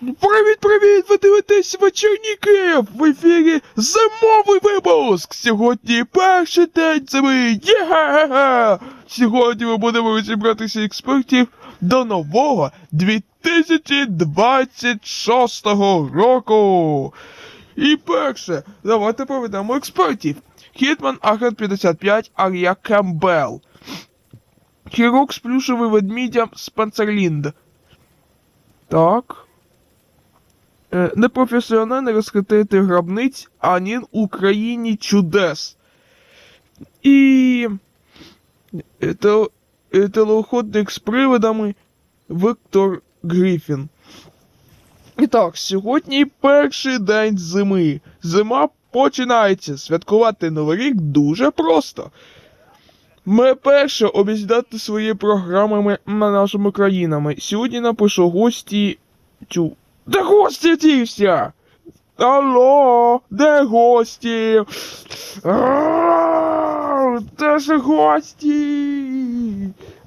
Привіт, привіт! Ви дивитесь вечірній Київ! В ефірі зимовий випуск! Сьогодні перший день зими! Є! Сьогодні ми будемо розібратися експертів до нового 2026 року. І перше, давайте проведемо експертів. Хітман Агент 55 Арія Кембел. Хірург з плюшевим ведмідям Спенсерлінд. Так. Е, непрофесіональний розхитити гробниць Анін Україні чудес. І. е, е, Телеохотник з привидами Віктор Гріфін. І так, сьогодні перший день зими. Зима починається. Святкувати Новий рік дуже просто. Ми перше обізнати свої програмами на нашими країнами. Сьогодні напишу гості. Тю. Де гості дівся? Алло, де гості? Де ж гості?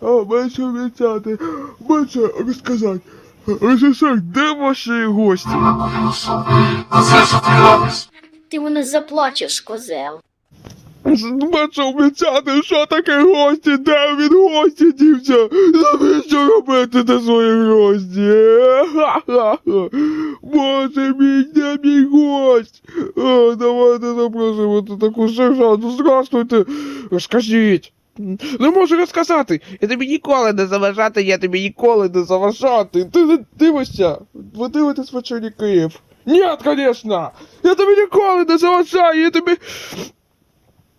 О, менше обіцяти, менше розказати. Режисер, де ваші гості? Ти мене заплачеш, козел. Менше обіцяти, що таке гості, де він гості дівся? Навіщо робити те свої гості? Боже мій, де мій гость? О, давайте запросимо таку сержанту. Здравствуйте. Розкажіть. Не можу розказати. Я тобі ніколи не заважати, я тобі ніколи не заважати. Ти не дивишся. Ви дивитесь вечірній Київ. Ні, звісно. Я тобі ніколи не заважаю, я тобі...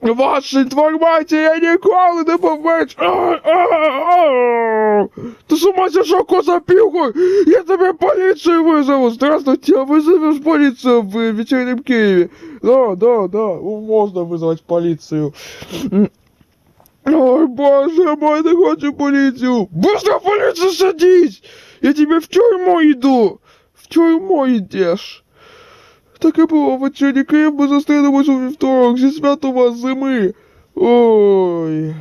Ваша інформація я ніколи не побачу. Ти з ума зійшов, коза пілку? Я тебе поліцію визову. Здравствуйте, я вызовешь полицию в вечернем Киеве. Да, да, да, можно вызвать полицию. М. Ой, боже мой, не хочу полицию. Быстро в полицию садись. Я тебе в тюрьму иду. В тюрьму идешь. Було вечірній Київ, ми зустрінемось у вівторок зі святом вас зими. Ой.